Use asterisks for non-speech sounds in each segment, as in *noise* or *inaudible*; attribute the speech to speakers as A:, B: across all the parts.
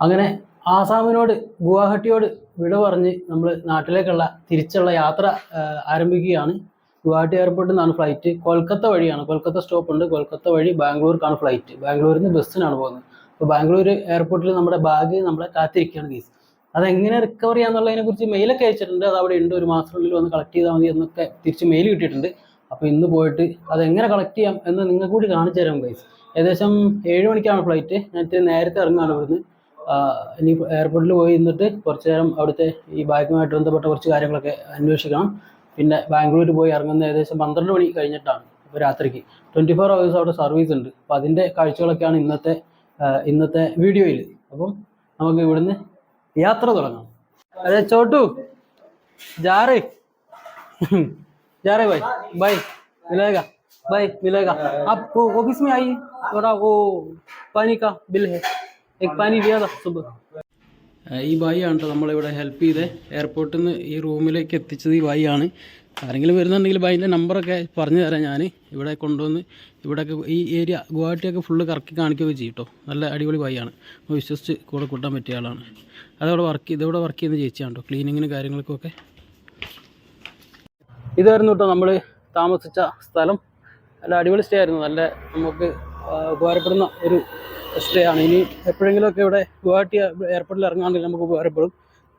A: അങ്ങനെ ആസാമിനോട് ഗുവാഹട്ടിയോട് വിട പറഞ്ഞ് നമ്മൾ നാട്ടിലേക്കുള്ള തിരിച്ചുള്ള യാത്ര ആരംഭിക്കുകയാണ്. ഗുവാഹട്ടി എയർപോർട്ടിൽ നിന്നാണ് ഫ്ലൈറ്റ് കൊൽക്കത്ത വഴിയാണ്. കൊൽക്കത്ത സ്റ്റോപ്പ് ഉണ്ട്. കൊൽക്കത്ത വഴി ബാംഗ്ലൂർക്കാണ് ഫ്ലൈറ്റ് ബാംഗ്ലൂരിൽ നിന്ന് ബസ്സിനാണ് പോകുന്നത്. അപ്പോൾ ബാംഗ്ലൂർ എയർപോർട്ടിൽ നമ്മുടെ ബാഗ് നമ്മളെ കാത്തിരിക്കുകയാണ് ഗീസ് അതെങ്ങനെ റിക്കവർ ചെയ്യാന്നുള്ളതിനെ കുറിച്ച് മെയിലൊക്കെ അയച്ചിട്ടുണ്ട്. അത് അവിടെ ഉണ്ട്. ഒരു മാസത്തിനുള്ളിൽ വന്ന് കളക്ട് ചെയ്താൽ മതി എന്നൊക്കെ തിരിച്ച് മെയിൽ കിട്ടിയിട്ടുണ്ട്. അപ്പോൾ ഇന്ന് പോയിട്ട് അതെങ്ങനെ കളക്ട് ചെയ്യാം എന്ന് നിങ്ങൾക്ക് കൂടി കാണിച്ചു തരാം ഗൈസ് ഏകദേശം ഏഴ് മണിക്കാണ് ഫ്ലൈറ്റ് ഞാൻ നേരത്തെ ഇറങ്ങുകയാണ് ഇവിടുന്ന്. ഇനി എയർപോർട്ടിൽ പോയി നിന്നിട്ട് കുറച്ച് നേരം അവിടുത്തെ ഈ ബാഗുമായിട്ട് ബന്ധപ്പെട്ട കുറച്ച് കാര്യങ്ങളൊക്കെ അന്വേഷിക്കണം പിന്നെ ബാംഗ്ലൂർ പോയി ഇറങ്ങുന്ന ഏകദേശം പന്ത്രണ്ട് മണി കഴിഞ്ഞിട്ടാണ് ഇപ്പോൾ രാത്രിക്ക് ട്വൻറ്റി ഫോർ അവേഴ്സ് അവിടെ സർവീസ് ഉണ്ട് അപ്പോൾ അതിൻ്റെ കാഴ്ചകളൊക്കെയാണ് ഇന്നത്തെ ആഹ് ഇന്നത്തെ വീഡിയോയിൽ അപ്പം നമുക്ക് ഇവിടുന്ന് യാത്ര തുടങ്ങാം അതെ ചോട്ടു ജാറ് जा रहे भाई भाई मिलेगा भाई मिलेगा आप वो ऑफिस में आइए थोड़ा वो पानी का बिल है एक पानी दिया था सुबह ഈ ബായി ആണ് കേട്ടോ നമ്മളിവിടെ ഹെൽപ്പ് ചെയ്ത് എയർപോർട്ടിൽ നിന്ന് ഈ റൂമിലേക്ക് എത്തിച്ചത് ഈ ബായി ആണ് ആരെങ്കിലും വരുന്നുണ്ടെങ്കിൽ ബായിൻ്റെ നമ്പറൊക്കെ പറഞ്ഞു തരാം ഞാൻ ഇവിടെ കൊണ്ടുവന്ന് ഇവിടെയൊക്കെ ഈ ഏരിയ ഗുവാഹട്ടിയൊക്കെ ഫുള്ള് കറക്കി കാണിക്കുകയൊക്കെ ചെയ്യും കേട്ടോ നല്ല അടിപൊളി ബായിയാണ് അപ്പോൾ വിശ്വസിച്ച് കൂടെ കൂട്ടാൻ പറ്റിയ ആളാണ് അതവിടെ വർക്ക് ഇതിവിടെ വർക്ക് ചെയ്യുന്ന ചേച്ചിയാണ് കേട്ടോ ക്ലീനിങ്ങിനും കാര്യങ്ങൾക്കൊക്കെ ഇതായിരുന്നു കേട്ടോ നമ്മൾ താമസിച്ച സ്ഥലം നല്ല അടിപൊളി സ്റ്റേ ആയിരുന്നു നല്ല നമുക്ക് ആ, ഉപകാരപ്പെടുന്ന ഒരു സ്റ്റേ ആണ്. ഇനി എപ്പോഴെങ്കിലുമൊക്കെ ഇവിടെ ഗുവാഹട്ടി എയർപോർട്ടിൽ ഇറങ്ങുകയാണെങ്കിൽ നമുക്ക്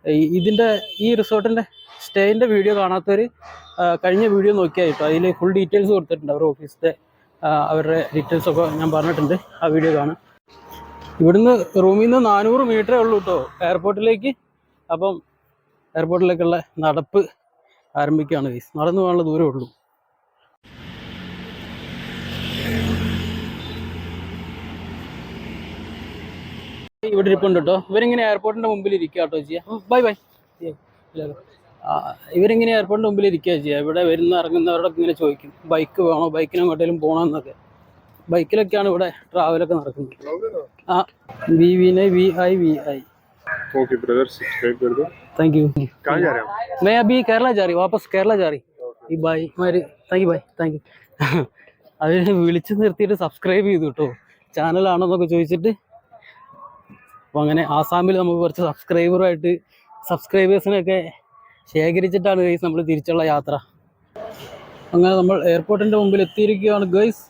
A: ഈ- ഇതിന്റെ ഈ റിസോർട്ടിന്റെ സ്റ്റേയിന്റെ വീഡിയോ കാണാത്തവർ കഴിഞ്ഞ വീഡിയോ നോക്കിയാൽ കിട്ടും. അതിൽ ഫുൾ ഡീറ്റെയിൽസ് കൊടുത്തിട്ടുണ്ട് അവരുടെ ഓഫീസിന്റെ അവരുടെ ഡീറ്റെയിൽസ് ഒക്കെ ഞാൻ പറഞ്ഞിട്ടുണ്ട്. ആ വീഡിയോ കാണാം. ഇവിടുന്ന് റൂമിൽ നിന്ന് നാനൂറ് മീറ്ററേ ഉള്ളൂ കേട്ടോ എയർപോർട്ടിലേക്ക് അപ്പം എയർപോർട്ടിലേക്കുള്ള നടപ്പ് ആരംഭിക്കുകയാണ് നടന്നു പോകാനുള്ള ദൂരമേ ഉള്ളൂ. ഇവിടെ ഇരിപ്പുണ്ട് കേട്ടോ ഇവരിങ്ങനെ എയർപോർട്ടിന്റെ മുമ്പിൽ ഇരിക്കുക കേട്ടോ ചെയ്യാം ബൈ ബൈ ഇവരിങ്ങനെ എയർപോർട്ടിന്റെ മുമ്പിൽ ഇരിക്കുക ചെയ്യുക ഇവിടെ വരുന്ന ഇറങ്ങുന്നവരോടൊക്കെ ഇങ്ങനെ ചോദിക്കും ബൈക്ക് വേണോ ബൈക്കിന് എങ്ങോട്ടേലും പോകണമെന്നൊക്കെ ബൈക്കിലൊക്കെയാണ് ഇവിടെ ട്രാവലൊക്കെ നടക്കുന്നത് ആ വി വിനെ V I V I
B: okay brother subscribe कर दो
A: താങ്ക് യു
B: कहाँ जा रहे हैं आप
A: मैं अभी केरला जा रही हूँ वापस केरला जा रही ഈ bye Mar thank you bye thank you അതിനെ വിളിച്ചു നിർത്തിയിട്ട് സബ്സ്ക്രൈബ് ചെയ്തു കേട്ടോ ചാനലാണെന്നൊക്കെ ചോദിച്ചിട്ട് അപ്പോൾ അങ്ങനെ ആസാമിൽ നമുക്ക് കുറച്ച് സബ്സ്ക്രൈബറുമായിട്ട് സബ്സ്ക്രൈബേഴ്സിനെയൊക്കെ ശേഖരിച്ചിട്ടാണ് ഗൈസ് നമ്മൾ തിരിച്ചുള്ള യാത്ര. അങ്ങനെ നമ്മൾ എയർപോർട്ടിന്റെ മുമ്പിൽ എത്തിയിരിക്കുകയാണ് ഗൈസ്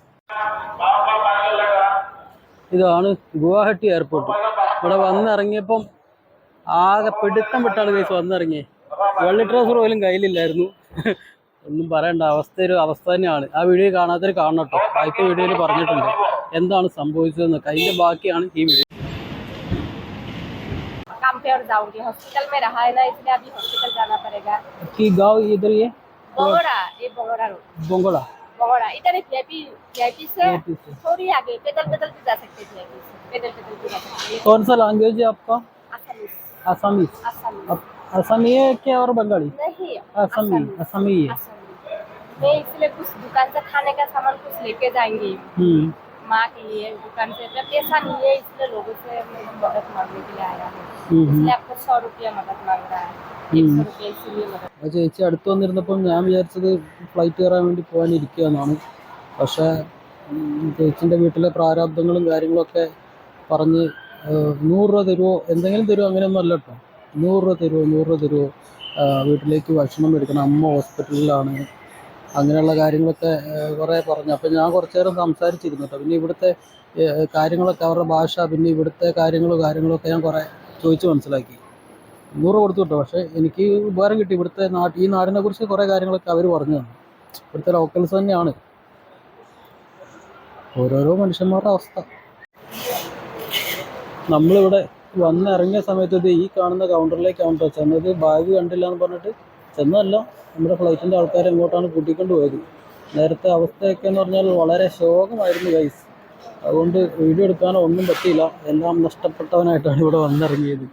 A: ഇതാണ് ഗുവാഹട്ടി എയർപോർട്ട് ഇവിടെ വന്നിറങ്ങിയപ്പം ആകെ പിടുത്തം വിട്ടാണ് ഗൈസ് വന്നിറങ്ങിയത് വെള്ളി ട്രൗസർ പോലും കയ്യിലില്ലായിരുന്നു. ഒന്നും പറയണ്ട അവസ്ഥ ഒരു അവസ്ഥ തന്നെയാണ്. ആ വീഡിയോ കാണാത്തവർ കാണണം കേട്ടോ. ബാക്കി വീഡിയോയിൽ പറഞ്ഞിട്ടുണ്ട്. എന്താണ് സംഭവിച്ചതെന്ന്. അതിന്റെ ബാക്കിയാണ് ഈ വീഡിയോ
C: काम पे और जाऊँगी। हॉस्पिटल में रहा है ना इसलिए अभी हॉस्पिटल जाना पड़ेगा।
A: की गाँव इधर ये?
C: बंगोड़ा ये बंगोड़ा रोड
A: बंगोड़ा?
C: बंगोड़ा इधर वीआईपी वीआईपी से थोड़ी आगे पैदल पैदल भी जा सकते हैं पैदल पैदल भी जा सकते हैं।
A: कौन सा लैंग्वेज है आपका? असमी असमी है क्या और बंगाली
C: नहीं
A: असमी असमी है।
C: मैं इसलिए कुछ दुकान से खाने का सामान कुछ लेके जाएँगे
A: हम्म।
C: माँ के लिए दुकान से। पैसा नहीं है इसलिए लोगों से मदद मांगने के लिए आया हूँ। इसलिए आपको सौ रुपया मदद मांग रहा है एक सौ रुपया इसीलिए मदद
A: ആ ചേച്ചി അടുത്ത് വന്നിരുന്നപ്പം ഞാൻ വിചാരിച്ചത് ഫ്ലൈറ്റ് കയറാൻ വേണ്ടി പോകാനിരിക്കുക എന്നാണ് പക്ഷേ ഉം, ചേച്ചിൻ്റെ വീട്ടിലെ പ്രാരാബ്ദങ്ങളും കാര്യങ്ങളൊക്കെ പറഞ്ഞ് ഏഹ്, നൂറ് രൂപ തരുമോ എന്തെങ്കിലും തരുമോ അങ്ങനെയൊന്നും അല്ല കേട്ടോ നൂറ് രൂപ തരുമോ നൂറ് രൂപ തരുമോ ആഹ്, വീട്ടിലേക്ക് ഭക്ഷണം മേടിക്കണം അമ്മ ഹോസ്പിറ്റലിലാണ് അങ്ങനെയുള്ള കാര്യങ്ങളൊക്കെ ഏഹ്, കുറേ പറഞ്ഞു അപ്പം ഞാൻ കുറച്ച് നേരം സംസാരിച്ചിരുന്നു കേട്ടോ പിന്നെ ഇവിടുത്തെ ഏഹ്, കാര്യങ്ങളൊക്കെ അവരുടെ ഭാഷ പിന്നെ ഇവിടുത്തെ കാര്യങ്ങളും കാര്യങ്ങളൊക്കെ ഞാൻ കുറേ ചോദിച്ച് മനസ്സിലാക്കി. നൂറ് കൊടുത്തു കേട്ടോ പക്ഷേ എനിക്ക് ഉപകാരം കിട്ടി. ഇവിടുത്തെ നാട്ട് ഈ നാടിനെ കുറിച്ച് കുറേ കാര്യങ്ങളൊക്കെ അവർ പറഞ്ഞു തന്നു. ഇവിടുത്തെ ലോക്കൽസ് തന്നെയാണ്. ഓരോരോ മനുഷ്യന്മാരുടെ അവസ്ഥ. നമ്മളിവിടെ വന്നിറങ്ങിയ സമയത്ത് ഇത് ഈ കാണുന്ന കൗണ്ടറിലേക്കാണ് കേട്ടോ ചെന്നത് ബാഗ് കണ്ടില്ല എന്ന് പറഞ്ഞിട്ട് ചെന്നല്ല നമ്മുടെ ഫ്ലൈറ്റിന്റെ ആൾക്കാരെ എങ്ങോട്ടാണ് കൂട്ടിക്കൊണ്ട് പോയത് നേരത്തെ അവസ്ഥയൊക്കെ എന്ന് പറഞ്ഞാൽ വളരെ ശോകമായിരുന്നു ഗൈസ് അതുകൊണ്ട് വീഡിയോ എടുക്കാനോ ഒന്നും പറ്റിയില്ല. എല്ലാം നഷ്ടപ്പെട്ടവനായിട്ടാണ് ഇവിടെ വന്നിറങ്ങിയത്.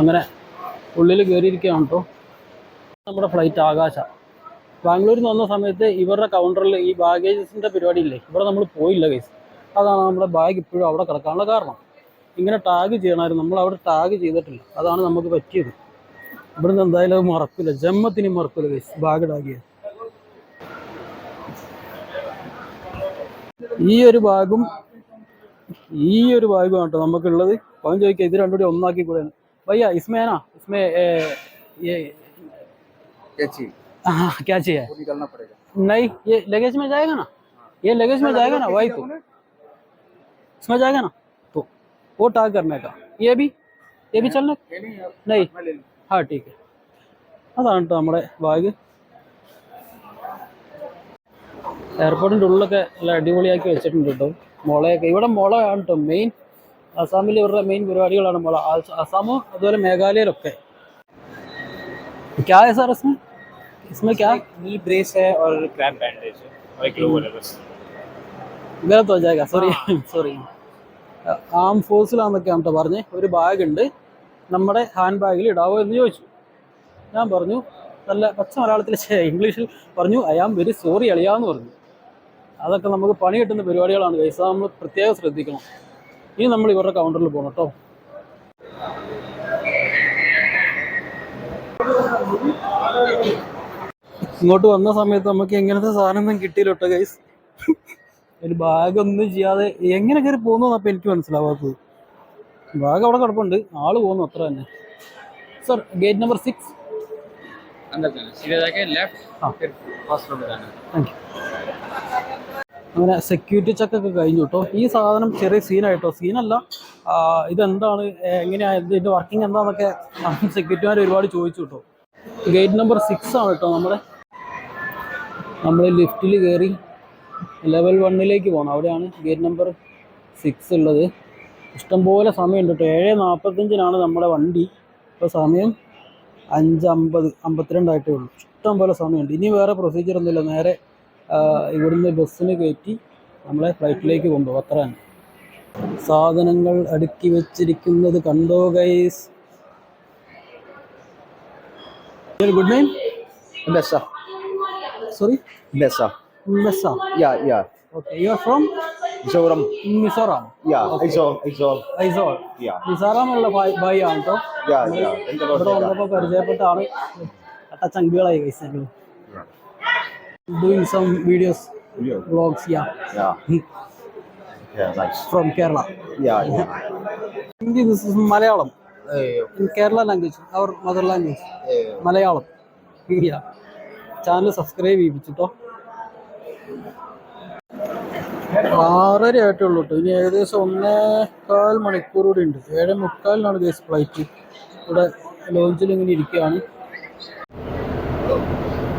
A: അങ്ങനെ ഉള്ളിൽ കയറിയിരിക്കുകയാണ് കേട്ടോ നമ്മുടെ ഫ്ലൈറ്റ് ആകാശ. ബാംഗ്ലൂരിൽ നിന്ന് വന്ന സമയത്ത് ഇവരുടെ കൗണ്ടറിൽ ഈ ബാഗേജസിന്റെ പരിപാടി ഇല്ലേ? ഇവിടെ നമ്മൾ പോയില്ല കേസ് അതാണ് നമ്മുടെ ബാഗ് ഇപ്പോഴും അവിടെ കിടക്കാനുള്ള കാരണം ഇങ്ങനെ ടാഗ് ചെയ്യണമായിരുന്നു നമ്മൾ അവിടെ ടാഗ് ചെയ്തിട്ടില്ല അതാണ് നമുക്ക് പറ്റിയത് ഇവിടുന്ന് എന്തായാലും അത് മറക്കില്ല ജമ്മത്തിന് മറക്കില്ല ഗൈസ് ബാഗ് ടാഗ് ഈ ഒരു ബാഗും ഈ ഒരു ബാഗും കേട്ടോ നമുക്കുള്ളത് അവൻ ചോദിക്കുക ഇത് രണ്ടുകൂടി ഒന്നാക്കി കൂടെ ഭയ്യ ഇസ്മേനാ ഇസ്മേ ഏ, ये
D: कैची
A: हाँ क्या चाहिए
D: वो निकालना पड़ेगा
A: नहीं ये लगेज में जाएगा ना ये लगेज में जाएगा ना वही तो इसमें जाएगा ना तो वो टाग करने का ये भी ये भी चलने
D: ये नहीं आप
A: नहीं
D: मैं ले लूँ
A: हाँ ठीक है അതാണ് കേട്ടോ നമ്മുടെ ബാഗ് എയർപോർട്ടിൻ്റെ ഉള്ളിലൊക്കെ നല്ല അടിപൊളിയാക്കി വെച്ചിട്ടുണ്ട് കേട്ടോ മുളയൊക്കെ ഇവിടെ മുളയാണ് കേട്ടോ മെയിൻ അസാമിൽ ഇവരുടെ മെയിൻ പരിപാടികളാണ് മുള ആസ്- അസാമും അതുപോലെ മേഘാലയയിലൊക്കെ क्या है सर इसमें इसमें क्या
E: नी ब्रेस है और क्रैप बैंडेज है और एक ग्लोवल है बस
A: വേറെ തോ സോറി സോറി ആം. ഫോഴ്സിലാന്നൊക്കെ അന്നത്തെ പറഞ്ഞ്. ഒരു ബാഗ് ഉണ്ട് നമ്മുടെ ഹാൻഡ് ബാഗിൽ ഇടാവോ എന്ന് ചോദിച്ചു. ഞാൻ പറഞ്ഞു നല്ല പച്ച മലയാളത്തിൽ ഇംഗ്ലീഷിൽ പറഞ്ഞു ഐ ആം വെരി സോറി അളിയാന്ന് പറഞ്ഞു. അതൊക്കെ നമുക്ക് പണി കിട്ടുന്ന പരിപാടികളാണ് കൈസ നമ്മൾ പ്രത്യേകം ശ്രദ്ധിക്കണം. ഇനി നമ്മൾ ഇവരുടെ കൗണ്ടറിൽ പോകണം കേട്ടോ ഇങ്ങോട്ട് വന്ന സമയത്ത് നമുക്ക് എങ്ങനത്തെ സാധനം ഒന്നും കിട്ടിയില്ലോട്ടോ ഗൈസ് അതിൽ ബാഗ് ഒന്നും ചെയ്യാതെ എങ്ങനെ കയറി പോകുന്നു അപ്പം എനിക്ക് മനസ്സിലാവാത്തത്. ബാഗ് അവിടെ കിടപ്പുണ്ട്. ആൾ പോകുന്നു അത്ര തന്നെ. സർ ഗേറ്റ് നമ്പർ സിക്സ് അങ്ങനെ സെക്യൂരിറ്റി ചെക്ക് ഒക്കെ കഴിഞ്ഞു കേട്ടോ ഈ സാധനം ചെറിയ സീനായിട്ടോ സീനല്ല ഇതെന്താണ്? എങ്ങനെയാ? ഇതിന്റെ വർക്കിംഗ് എന്താന്നൊക്കെ സെക്യൂരിറ്റിമാർ ഒരുപാട് ചോദിച്ചു കേട്ടോ ഗേറ്റ് നമ്പർ സിക്സ് ആണ് കേട്ടോ നമ്മുടെ. നമ്മൾ ലിഫ്റ്റിൽ കയറി ലെവൽ വണ്ണിലേക്ക് പോകണം അവിടെയാണ് ഗേറ്റ് നമ്പർ സിക്സ് ഉള്ളത്. ഇഷ്ടംപോലെ സമയമുണ്ട് കേട്ടോ ഏഴ് നാൽപ്പത്തഞ്ചിനാണ് നമ്മുടെ വണ്ടി. ഇപ്പോൾ സമയം അഞ്ച് അമ്പത് അമ്പത്തിരണ്ടായിട്ടേ ഉള്ളൂ. ഇഷ്ടംപോലെ സമയമുണ്ട്. ഇനി വേറെ പ്രൊസീജിയർ ഒന്നുമില്ല. നേരെ ഇവിടുന്ന് ബസ്സിന് കയറ്റി നമ്മളെ ഫ്ലൈറ്റിലേക്ക് കൊണ്ടുപോകും. അത്ര തന്നെ സാധനങ്ങൾ അടുക്കി വെച്ചിരിക്കുന്നത് കണ്ടോ guys good name
D: ബസ്സാ
A: sorry
D: Mesa.
A: Mesa
D: Yeah, yeah.
A: Okay you are from
D: Zoram.
A: Mizoram
D: Yeah,
A: Okay.
D: Aizol, Aizol.
A: Aizawl
D: Yeah.
A: മിസോറാമുള്ള ഭായ് ആണ് കേട്ടോ
D: Yeah, yeah. You, Lord.
A: ഇവിടെ വന്നപ്പോൾ പരിചയപ്പെട്ട ആൾ അട്ട ചങ്കുകളായി ഗൈസ് ഞങ്ങൾ doing some videos
D: Yeah.
A: Vlogs yeah
D: Yeah. Yeah, *laughs* nice.
A: From Kerala
D: Yeah, *laughs* yeah. Hindi
A: Malayalam in Kerala language our mother
D: language
A: Malayalam yeah channel subscribe ചെയ്യിപ്പിച്ചിട്ടോ ആറര കേട്ടോ ഇനി ഏകദേശം ഒന്നേ കാൽ മണിക്കൂർ കൂടി ഉണ്ട്. ഏഴ് മുക്കാലിനാണ് ഗേസ് ഫ്ലൈറ്റ് ഇവിടെ ലോഞ്ചിൽ ഇങ്ങനെ ഇരിക്കുകയാണ്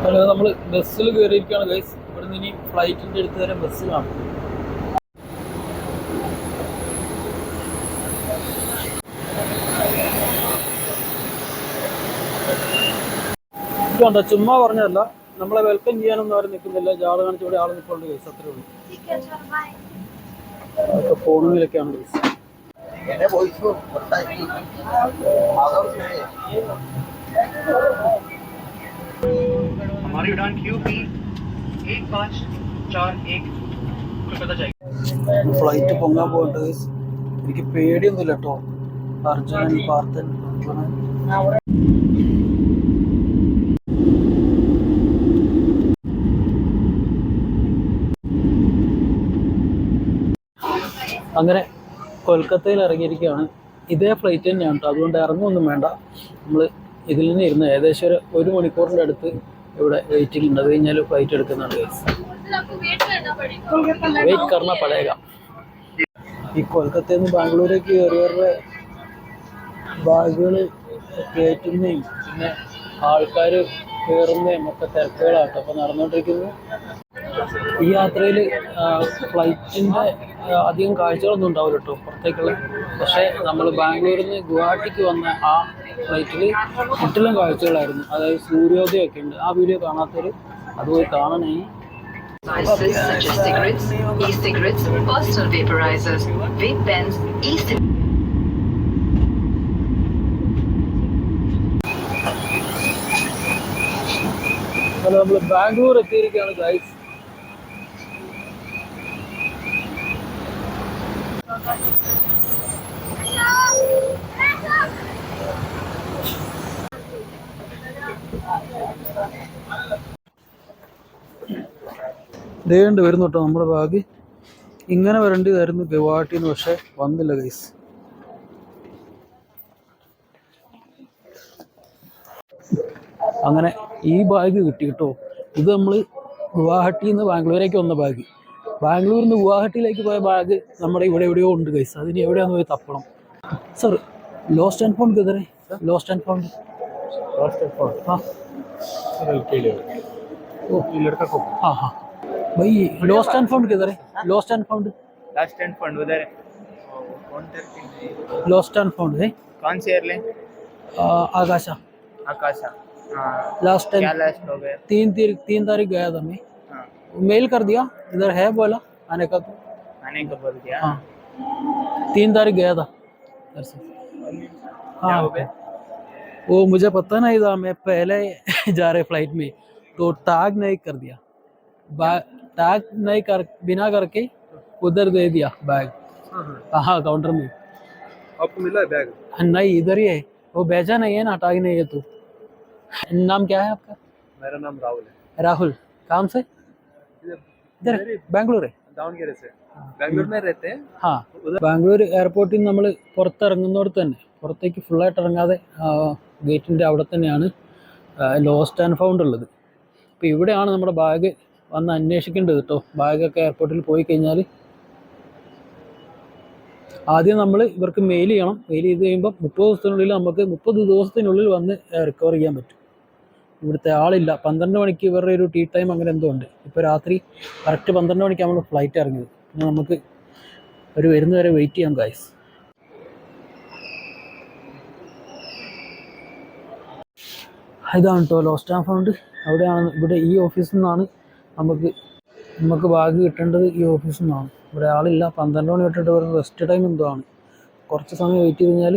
A: ഹലോ നമ്മൾ ബസ്സിൽ കയറിയിരിക്കുകയാണ് ഗൈസ് ഇവിടുന്ന് ഇനി ഫ്ലൈറ്റിന്റെ അടുത്ത് വരെ ബസ്സിലാണ് ഇതുണ്ടോ? ചുമ്മാ പറഞ്ഞതല്ല. നമ്മളെ വെൽക്കം ചെയ്യാനൊന്നും അവർ നിൽക്കുന്നില്ല ജാൾ കാണിച്ച് ഇവിടെ ആൾ നിൽക്കുന്നുണ്ട് ഗൈസ് അത്രേ ഉള്ളൂ. അതൊക്കെ ഫോണിലൊക്കെയാണ് ഗൈസ്
F: हमारी उड़ान क्यू पी एक पाँच चार एक कोलकाता जाएगी
A: ഫ്ലൈറ്റ് പൊങ്ങാൻ പോകണ്ട ഗൈസ് എനിക്ക് പേടിയൊന്നുമില്ല കേട്ടോ അർജുനൻ പാർത്ഥൻ അങ്ങനെ കൊൽക്കത്തയിൽ ഇറങ്ങിയിരിക്കുകയാണ്. ഇതേ ഫ്ലൈറ്റ് തന്നെയാണ് കേട്ടോ അതുകൊണ്ട് ഇറങ്ങുമൊന്നും വേണ്ട. നമ്മൾ ഇതിൽ നിന്ന് ഇരുന്ന് ഏകദേശം ഒരു ഒരു മണിക്കൂറിന്റെ അടുത്ത് ഇവിടെ വെയിറ്റിംഗ് ഉണ്ട്. അത് കഴിഞ്ഞാൽ ഫ്ലൈറ്റ് എടുക്കുന്നുണ്ട് വെയിറ്റ് കറണ പഴയക. ഈ കൊൽക്കത്തയിൽ നിന്ന് ബാംഗ്ലൂരേക്ക് കയറിയവരുടെ ബാഗുകൾ കയറ്റുന്നതും പിന്നെ ആൾക്കാർ കയറുന്നതും ഒക്കെ തിരക്കുകളാട്ടോ അപ്പോൾ നടന്നുകൊണ്ടിരിക്കുന്നത് ഈ യാത്രയിൽ ഫ്ലൈറ്റിന്റെ അധികം കാഴ്ചകളൊന്നും ഉണ്ടാവില്ല കേട്ടോ പുറത്തേക്കുള്ള. പക്ഷേ നമ്മൾ ബാംഗ്ലൂരിൽ നിന്ന് ഗുവാഹട്ടിക്ക് വന്ന ആ ഫ്ലൈറ്റിൽ മറ്റുള്ള കാഴ്ചകളായിരുന്നു. അതായത് സൂര്യോദയമൊക്കെ ഉണ്ട്. ആ വീഡിയോ കാണാത്തവർ അതുപോലെ കാണണേ.
G: Devices such as cigarettes, e-cigarettes, personal vaporizers, vape pens,
A: അങ്ങനെ നമ്മൾ ബാംഗ്ലൂർ എത്തിയിരിക്കുകയാണ് ഗൈസ് ദേണ്ട് വരുന്നു കേട്ടോ നമ്മുടെ ബാഗ് ഇങ്ങനെ വരേണ്ടതായിരുന്നു ഗുവാഹട്ടിയിൽ നിന്ന് പക്ഷെ വന്നില്ല ഗൈസ് അങ്ങനെ ഈ ബാഗ് കിട്ടി കേട്ടോ. ഇത് നമ്മൾ ഗുവാഹട്ടിന്ന് ബാംഗ്ലൂരേക്ക് വന്ന ബാഗ് ബാംഗ്ലൂരിൽ നിന്ന് ഗുവാഹട്ടിയിലേക്ക് പോയ ബാഗ് നമ്മുടെ ഇവിടെ എവിടെയോ ഉണ്ട് ഗൈസ് അതിന് എവിടെയാന്ന് പോയി തപ്പണം sir lost and found കിതറേ lost and found हाँ ओ हाँ हाँ भाई लॉस्ट एंड फाउंड किधर है lost and found
E: last and fund उधर है कौन करते
A: लॉस्ट एंड फाउंड है
E: कौन से एयरलाइन
A: आ, आकाशा
E: आकाशा हाँ
A: लास्ट
E: क्या
A: टाइम
E: लास्ट हो गया
A: तीन तीन तीन तारीख गया था मैं
E: हाँ
A: मेल कर दिया इधर है बोला आने का तो।
E: आने को बोल दिया।
A: हाँ। तीन तारीख गया था। इधर से। हाँ। वो मुझे पता नहीं था मैं पहले *laughs* जा रहे फ़्लाइट में तो टैग नहीं कर दिया। टैग नहीं कर बिना करके उधर दे दिया बैग हाँ काउंटर में।
B: आपको मिला है बैग
A: नहीं इधर ही है। वो भेजा नहीं है ना टैग नहीं है तो। नाम क्या है आपका?
B: मेरा नाम राहुल है।
A: राहुल। काम से? इधर ബാംഗ്ലൂർ
B: दावणगेरे से बैंगलोर में रहते हैं
A: ആ ബാംഗ്ലൂർ എയർപോർട്ടിൽ നിന്ന് നമ്മൾ പുറത്തിറങ്ങുന്നിടത്ത് തന്നെ പുറത്തേക്ക് ഫുള്ളായിട്ട് ഇറങ്ങാതെ ഗേറ്റിൻ്റെ അവിടെ തന്നെയാണ് ലോസ്റ്റ് ആൻഡ് ഫൗണ്ട് ഉള്ളത് അപ്പോൾ ഇവിടെയാണ് നമ്മുടെ ബാഗ് വന്ന് അന്വേഷിക്കേണ്ടത് കേട്ടോ ബാഗൊക്കെ എയർപോർട്ടിൽ പോയി കഴിഞ്ഞാൽ ആദ്യം നമ്മൾ ഇവർക്ക് മെയിൽ ചെയ്യണം മെയിൽ ചെയ്ത് കഴിയുമ്പോൾ മുപ്പത് ദിവസത്തിനുള്ളിൽ നമുക്ക് മുപ്പത് ദിവസത്തിനുള്ളിൽ വന്ന് റിക്കവർ ചെയ്യാൻ പറ്റും ഇവിടുത്തെ ആളില്ല. പന്ത്രണ്ട് മണിക്ക് ഇവരുടെ ഒരു ടീ ടൈം അങ്ങനെ എന്തോ ഉണ്ട്. ഇപ്പോൾ രാത്രി കറക്റ്റ് പന്ത്രണ്ട് മണിക്ക് നമ്മൾ ഫ്ലൈറ്റ് ഇറങ്ങിയത്. പിന്നെ നമുക്ക് ഒരു വരുന്ന വരെ വെയിറ്റ് ചെയ്യാം ഗായ്സ് ഇതാണ് കേട്ടോ ലോസ്റ്റ് ആൻഡ് ഫൗണ്ട് അവിടെയാണ് ഇവിടെ ഈ ഓഫീസിൽ നിന്നാണ് നമുക്ക് നമുക്ക് ബാഗ് കിട്ടേണ്ടത് ഈ ഓഫീസിൽ നിന്നാണ്. ഇവിടെ ആളില്ല. പന്ത്രണ്ട് മണി തൊട്ടിട്ട് വരുന്ന റെസ്റ്റ് ടൈം എന്തോ ആണ്. കുറച്ച് സമയം വെയിറ്റ് ചെയ്ത് കഴിഞ്ഞാൽ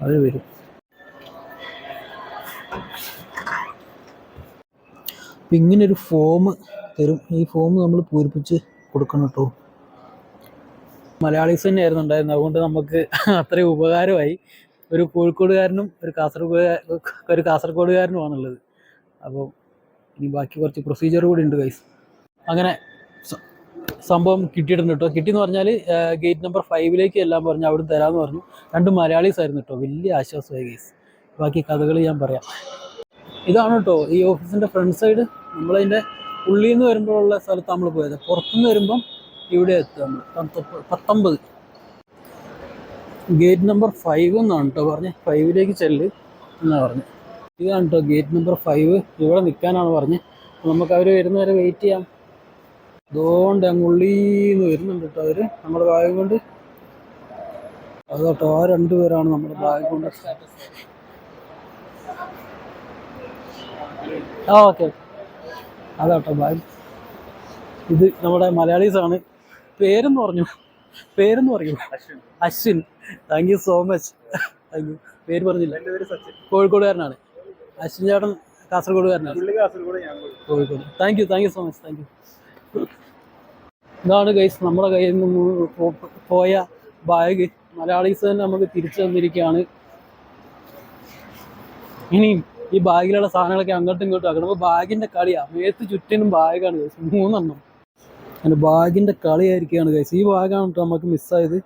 A: അവർ വരും. അപ്പം ഒരു ഫോം തരും. ഈ ഫോം നമ്മൾ പൂരിപ്പിച്ച് കൊടുക്കണം കേട്ടോ മലയാളീസ് തന്നെയായിരുന്നു ഉണ്ടായിരുന്നത് അതുകൊണ്ട് നമുക്ക് അത്രയും ഉപകാരമായി. ഒരു കോഴിക്കോടുകാരനും ഒരു കാസർഗോഡ് ഒരു കാസർഗോഡുകാരനുമാണുള്ളത് അപ്പോൾ ഇനി ബാക്കി കുറച്ച് പ്രൊസീജിയർ കൂടി ഉണ്ട് ഗൈസ് അങ്ങനെ സംഭവം കിട്ടിയിട്ടുണ്ട് കേട്ടോ കിട്ടിയെന്ന് പറഞ്ഞാൽ ഗേറ്റ് നമ്പർ ഫൈവിലേക്ക് എല്ലാം പറഞ്ഞു അവിടെ തരാമെന്ന് പറഞ്ഞു. രണ്ട് മലയാളീസ് ആയിരുന്നു കേട്ടോ വലിയ ആശ്വാസമായി ഗൈസ് ബാക്കി കഥകൾ ഞാൻ പറയാം. ഇതാണ് കേട്ടോ ഈ ഓഫീസിന്റെ ഫ്രണ്ട് സൈഡ് നമ്മളതിന്റെ ഉള്ളിൽ നിന്ന് വരുമ്പോഴുള്ള സ്ഥലത്ത് നമ്മൾ പോയത്. പുറത്തുനിന്ന് വരുമ്പം ഇവിടെ എത്തുക നമ്മൾ പത്തൊമ്പത്. ഗേറ്റ് നമ്പർ ഫൈവ് എന്നാണ് കേട്ടോ പറഞ്ഞ്. ഫൈവിലേക്ക് ചെല്ല് എന്നാണ് പറഞ്ഞ്. ഇതാണ് കേട്ടോ ഗേറ്റ് നമ്പർ ഫൈവ് ഇവിടെ നിൽക്കാനാണ് പറഞ്ഞ്. നമുക്ക് അവർ വരുന്നവരെ വെയിറ്റ് ചെയ്യാം. അതുകൊണ്ട് അങ്ങ് ഉള്ളീന്ന് വരുന്നുണ്ട് കേട്ടോ അവർ നമ്മുടെ ബാഗ് കൊണ്ട്. അതോട്ടോ. ആ രണ്ടുപേരാണ് നമ്മുടെ ബാഗ് കൊണ്ട് ആ ഓക്കെ. അതാട്ടോ ബാഗ് ഇത് നമ്മുടെ മലയാളീസാണ്. പേരെന്ന് പറഞ്ഞു. പേരെന്ന് പറയൂ. Ashwin. Thank you so much thank you പേര് പറഞ്ഞില്ല. കോഴിക്കോടുകാരനാണ്. അശ്വിൻ ചേട്ടൻ കാസർഗോഡുകാരനാണ്. Kozhikode. Thank you thank you so much thank you ഇതാണ് ഗൈസ് നമ്മുടെ കയ്യിൽ നിന്ന് പോയ ബാഗ് മലയാളീസ് തന്നെ നമുക്ക് തിരിച്ചു തന്നിരിക്കുകയാണ്. ഇനിയും ഈ ബാഗിലുള്ള സാധനങ്ങളൊക്കെ അങ്ങോട്ടും ഇങ്ങോട്ടും ആക്കണം. അപ്പോൾ ബാഗിന്റെ കളിയാണ് മേത്ത് ചുറ്റിനും ബാഗാണ് ഗൈസ് മൂന്നെണ്ണം. അങ്ങനെ ബാഗിന്റെ കളിയായിരിക്കുകയാണ് കഴിച്ചത് ഈ ബാഗാണ് കേട്ടോ നമുക്ക് മിസ്സായത്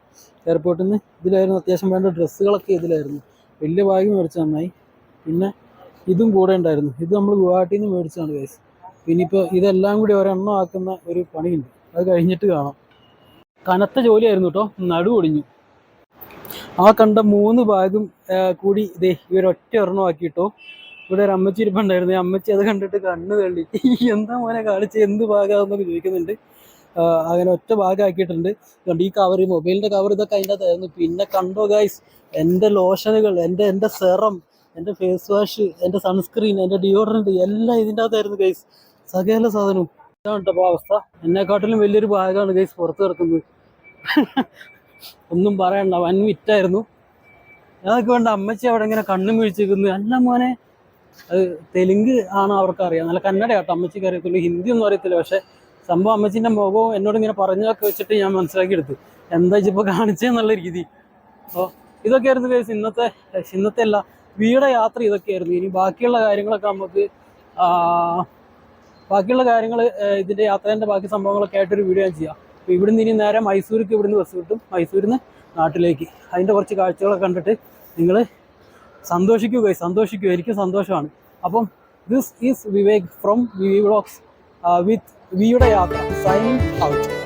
A: എയർപോർട്ടിൽ നിന്ന് ഇതിലായിരുന്നു അത്യാവശ്യം വേണ്ട ഡ്രസ്സുകളൊക്കെ ഇതിലായിരുന്നു. വലിയ ബാഗ് മേടിച്ച നന്നായി. പിന്നെ ഇതും കൂടെ ഉണ്ടായിരുന്നു. ഇത് നമ്മൾ ഗുവാഹട്ടിയിൽ നിന്ന് മേടിച്ചതാണ് പിന്നെ ഇനിയിപ്പോൾ ഇതെല്ലാം കൂടി ഒരെണ്ണം ആക്കുന്ന ഒരു പണിയുണ്ട്. അത് കഴിഞ്ഞിട്ട് കാണാം. കനത്ത ജോലിയായിരുന്നു കേട്ടോ നടു ഒടിഞ്ഞു. ആ കണ്ട മൂന്ന് ബാഗും കൂടി ഇതേ ഒറ്റ ഒരെണ്ണം ആക്കിയിട്ടോ ഇവിടെ ഒരു അമ്മച്ചി ഇരിപ്പുണ്ടായിരുന്നു. അമ്മച്ചി അത് കണ്ടിട്ട് കണ്ണ് തള്ളി. എന്താ മോനെ കാണിച്ച്? എന്ത് ഭാഗമാകുന്നൊക്കെ ചോദിക്കുന്നുണ്ട്. അങ്ങനെ ഒറ്റ ഭാഗമാക്കിയിട്ടുണ്ട്. കണ്ട് ഈ കവർ ഈ കവർ ഇതൊക്കെ അതിന്റെ അകത്തായിരുന്നു പിന്നെ കണ്ടോ ഗൈസ് എന്റെ ലോഷനുകൾ എന്റെ എന്റെ സെറം എന്റെ ഫേസ് വാഷ് എന്റെ സൺസ്ക്രീൻ എന്റെ ഡിയോഡറന്റ് എല്ലാം ഇതിന്റെ അകത്തായിരുന്നു ഗൈസ് സകല സാധനവും. ഇതാണ് അവസ്ഥ. എന്നെക്കാട്ടിലും വലിയൊരു ഭാഗമാണ് ഗൈസ് പുറത്ത് കിടക്കുന്നത്. ഒന്നും പറയണ്ട വൻ വിറ്റായിരുന്നു അതൊക്കെ വേണ്ട അമ്മച്ചി അവിടെ ഇങ്ങനെ കണ്ണും വീഴ്ചിരിക്കുന്നു അല്ല മോനെ അത് തെലുങ്ക് ആണ് അവർക്ക് അറിയാം നല്ല കന്നഡ കേട്ടോ അമ്മച്ചിക്ക് അറിയത്തുള്ളൂ. ഹിന്ദി ഒന്നും അറിയത്തില്ല. പക്ഷെ സംഭവം അമ്മച്ചിന്റെ മുഖവും എന്നോട് ഇങ്ങനെ പറഞ്ഞതൊക്കെ വെച്ചിട്ട് ഞാൻ മനസ്സിലാക്കി എടുത്തു എന്താ ഇപ്പൊ കാണിച്ചെന്നുള്ള രീതി. അപ്പോൾ ഇതൊക്കെയായിരുന്നു കേസ് ഇന്നത്തെ ഇന്നത്തെ അല്ല വീടെ യാത്ര ഇതൊക്കെയായിരുന്നു. ഇനി ബാക്കിയുള്ള കാര്യങ്ങളൊക്കെ നമുക്ക് ബാക്കിയുള്ള കാര്യങ്ങൾ ഇതിന്റെ യാത്രേന്റെ ബാക്കി സംഭവങ്ങളൊക്കെ ആയിട്ടൊരു വീഡിയോ ഞാൻ ചെയ്യാം. അപ്പോൾ ഇവിടുന്ന് ഇനി നേരെ മൈസൂർക്ക് ഇവിടുന്ന് ബസ് കിട്ടും. മൈസൂരിൽ നിന്ന് നാട്ടിലേക്ക്. അതിന്റെ കുറച്ച് കാഴ്ചകളൊക്കെ കണ്ടിട്ട് നിങ്ങൾ സന്തോഷിക്കുക സന്തോഷിക്കുക എനിക്ക് സന്തോഷമാണ്. അപ്പം this is Vivek from V vlogs with വിയുടെ യാത്ര സൈനിങ് ഔട്ട്